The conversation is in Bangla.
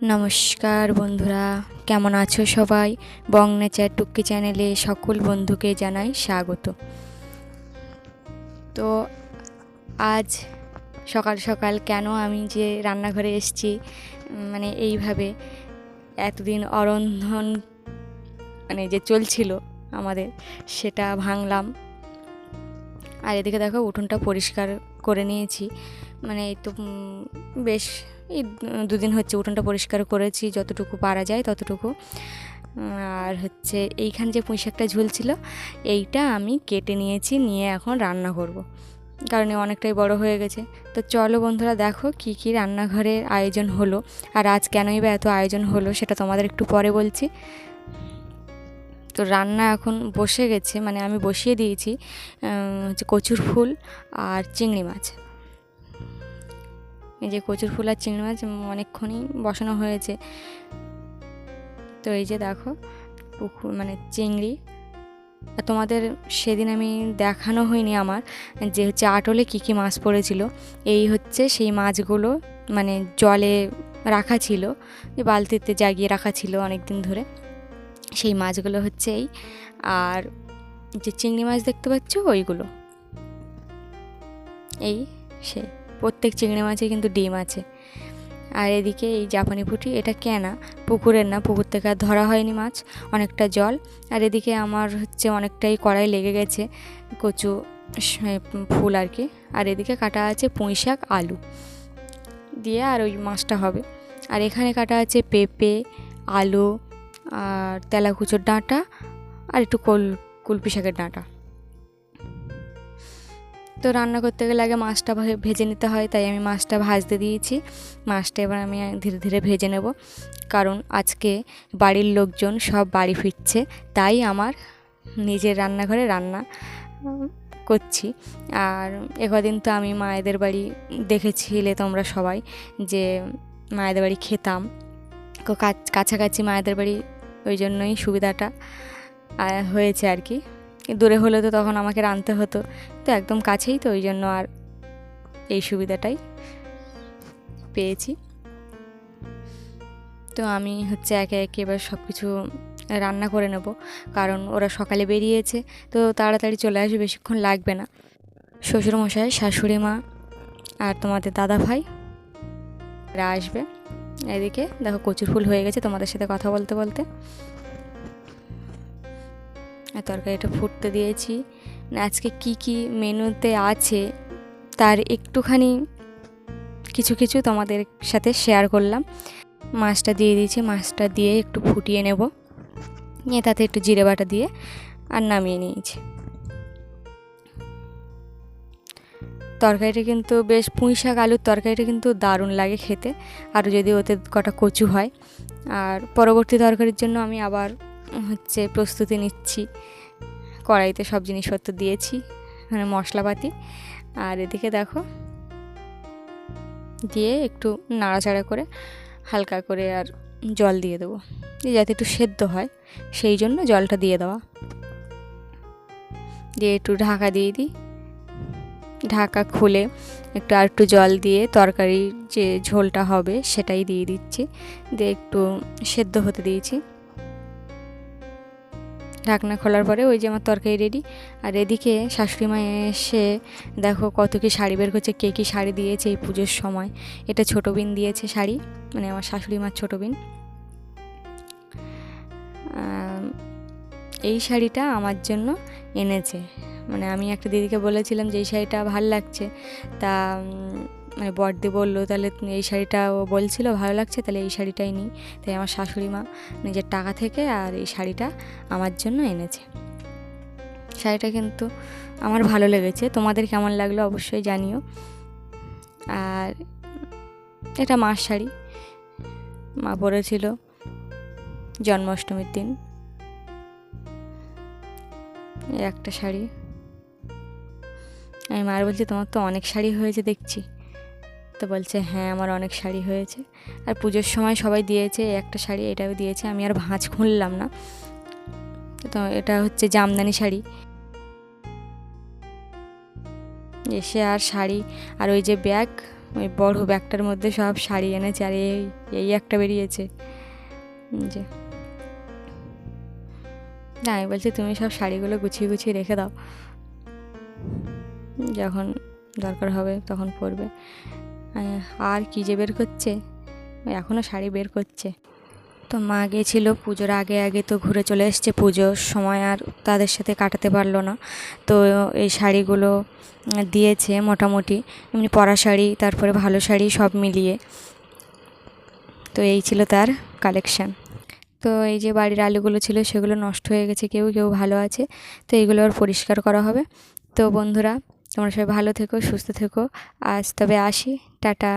নমস্কার বন্ধুরা, কেমন আছো সবাই? বং নেচার টুক্কি চ্যানেলে সকল বন্ধুকে জানাই স্বাগত। তো আজ সকাল সকাল কেন আমি যে রান্নাঘরে এসেছি মানে এইভাবে এতদিন অরন্ধন মানে যে চলছিল আমাদের, সেটা ভাঙলাম। আর এদিকে দেখো, উঠোনটা পরিষ্কার করে নিয়েছি। মানে এই তো বেশ এই দুদিন হচ্ছে উঠোনটা পরিষ্কার করেছি, যতটুকু পারা যায় ততটুকু। আর হচ্ছে এইখানে যে পুঁই শাকটা ঝুলছিল, এইটা আমি কেটে নিয়েছি, নিয়ে এখন রান্না করব। কারণ অনেকটাই বড় হয়ে গেছে। তো চলো বন্ধুরা দেখো কি কি রান্নাঘরের আয়োজন হলো, আর আজ কেনই বা এত আয়োজন হলো সেটা তোমাদের একটু পরে বলছি। তো রান্না এখন বসে গেছে মানে আমি বসিয়ে দিয়েছি হচ্ছে কচুর ফুল আর চিংড়ি মাছ। এই যে কচুর ফুল আর চিংড়ি মাছ অনেকক্ষণই বসানো হয়েছে। তো এই যে দেখো, পুকুর মানে চিংড়ি। তোমাদের সেদিন আমি দেখানো হয়নি আমার যে হচ্ছে আটলে কী কী মাছ পড়েছিল। এই হচ্ছে সেই মাছগুলো মানে জলে রাখা ছিল বালতিতে জাগিয়ে রাখা ছিল অনেক দিন ধরে। সেই মাছগুলো হচ্ছে এই, আর যে চিংড়ি মাছ দেখতে পাচ্ছ ওইগুলো। এই সেই প্রত্যেক চিংড়ি মাছে কিন্তু ডিম আছে। আর এদিকে এই জাপানি পুঁটি, এটা কেনা, পুকুরের না, পুকুর থেকে আর ধরা হয়নি মাছ, অনেকটা জল। আর এদিকে আমার হচ্ছে অনেকটাই কড়াই লেগে গেছে, কচু ফুল আর কি। আর এদিকে কাটা আছে পুঁই শাক, আলু। দিয়ে আর ওই মাছটা হবে। আর এখানে কাটা আছে পেঁপে, আলু, আর তেলাকুচোর ডাঁটা, আর একটু কল, কুলপি শাকের ডাঁটা। তো রান্না করতে গেলে আগে মাছটা ভেজে নিতে হয়, তাই আমি মাছটা ভাজতে দিয়েছি। মাছটা এবার আমি ধীরে ধীরে ভেজে নেব। কারণ আজকে বাড়ির লোকজন সব বাড়ি ফিরছে, তাই আমার নিজের রান্নাঘরে রান্না করছি। আর একদিন তো আমি মায়েদের বাড়ি দেখেছিলে তোমরা সবাই, যে মায়েদের বাড়ি খেতাম। কাছাকাছি মায়েদের বাড়ি ওই জন্যই সুবিধাটা হয়েছে আর কি। দূরে হলে তো তখন আমাকে রাঁধতে হতো। তো একদম কাছেই তো, ওই জন্য আর এই সুবিধাটাই পেয়েছি। তো আমি হচ্ছে একে একে এবার সব কিছু রান্না করে নেব, কারণ ওরা সকালে বেরিয়েছে, তো তাড়াতাড়ি চলে আসবে, বেশিক্ষণ লাগবে না। শ্বশুরমশাই, শাশুড়ি মা আর তোমাদের দাদা ভাই এরা আসবে। এদিকে দেখো কচুর ফুল হয়ে গেছে, তোমাদের সাথে কথা বলতে বলতে। আর তরকারিটা ফুটতে দিয়েছি। আজকে কি কি মেনুতে আছে, তার একটুখানি কিছু কিছু তোমাদের সাথে শেয়ার করলাম। মাছটা দিয়ে দিয়েছি, মাছটা দিয়ে একটু ফুটিয়ে নেব। নিয়ে তাতে একটু জিরে বাটা দিয়ে আর নামিয়ে নিয়েছি। তরকারিটা কিন্তু বেশ পুঁই শাক আলুর তরকারিটা কিন্তু দারুণ লাগে খেতে। আর যদি ওতে কটা কচু হয়। আর পরবর্তী তরকারির জন্য আমি আবার হচ্ছে প্রস্তুতি নিচ্ছি। কড়াইতে সব জিনিসপত্র দিয়েছি মানে মশলাপাতি। আর এদিকে দেখো, দিয়ে একটু নাড়াচাড়া করে হালকা করে আর জল দিয়ে দেবো যাতে একটু সেদ্ধ হয়, সেই জন্য জলটা দিয়ে দেওয়া। দিয়ে একটু ঢাকা দিয়ে দিই। ঢাকা খুলে একটু আর একটু জল দিয়ে তরকারির যে ঝোলটা হবে সেটাই দিয়ে দিচ্ছি। দিয়ে একটু সেদ্ধ হতে দিয়েছি। ঢাকনা খোলার পরে ওই যে আমার তরকারি রেডি আর এদিকে শাশুড়ি মা এসে দেখো কত কি শাড়ি বের করছে, কে কী শাড়ি দিয়েছে এই পুজোর সময়। এটা ছোটো বিন দিয়েছে শাড়ি মানে আমার শাশুড়ি মার ছোটো বিন। এই শাড়িটা আমার জন্য এনেছে। মানে আমি একটা দিদিকে বলেছিলাম যে এই শাড়িটা ভালো লাগছে। তা মানে বড়দি বলল, তাহলে এই শাড়িটা ও বলছিল, ভালো লাগছে, তাহলে এই শাড়িটাই নিই। তাই আমার শাশুড়ি মা নিজের টাকা থেকে আর এই শাড়িটা আমার জন্য এনেছে। শাড়িটা কিন্তু আমার ভালো লেগেছে। তোমাদের কেমন লাগল অবশ্যই জানিও। আর এটা মার শাড়ি। মা পরেছিল জন্মাষ্টমীর দিন। একটা শাড়ি। আমি মার বলছি, তোমার তো অনেক শাড়ি হয়েছে, দেখছি। তো বলছে হ্যাঁ আমার অনেক শাড়ি হয়েছে। আর পুজোর সময় সবাই দিয়েছে, একটা শাড়ি, এটাও দিয়েছে, আমি আর ভাঁজ খুললাম না। তো এটা হচ্ছে জামদানি শাড়ি। এসে আর শাড়ি, আর ওই যে ব্যাগ, ওই বড় ব্যাগটার মধ্যে সব শাড়ি এনেছে, আর এই এই একটা বেরিয়েছে। যে। না, আমি বলছি, তুমি সব শাড়িগুলো গুছিয়ে গুছিয়ে রেখে দাও। যখন দরকার হবে, তখন পরবে। আর কী যে বের করছে? এখনও শাড়ি বের করছে। তো মা গিয়েছিল পুজোর আগে আগে তো ঘুরে চলে এসছে পুজোর সময় আর তাদের সাথে কাটাতে পারল না। তো এই শাড়িগুলো দিয়েছে মোটামুটি, এমনি পরা শাড়ি, তারপরে ভালো শাড়ি সব মিলিয়ে। তো এই ছিল তার কালেকশান তো এই যে বাড়ির আলুগুলো ছিল সেগুলো নষ্ট হয়ে গেছে, কেউ কেউ ভালো আছে, তো এইগুলো আর পরিষ্কার করা হবে। তো বন্ধুরা তোমরা সবাই ভালো থেকো সুস্থ থেকো। আজ তবে আসি। টাটা।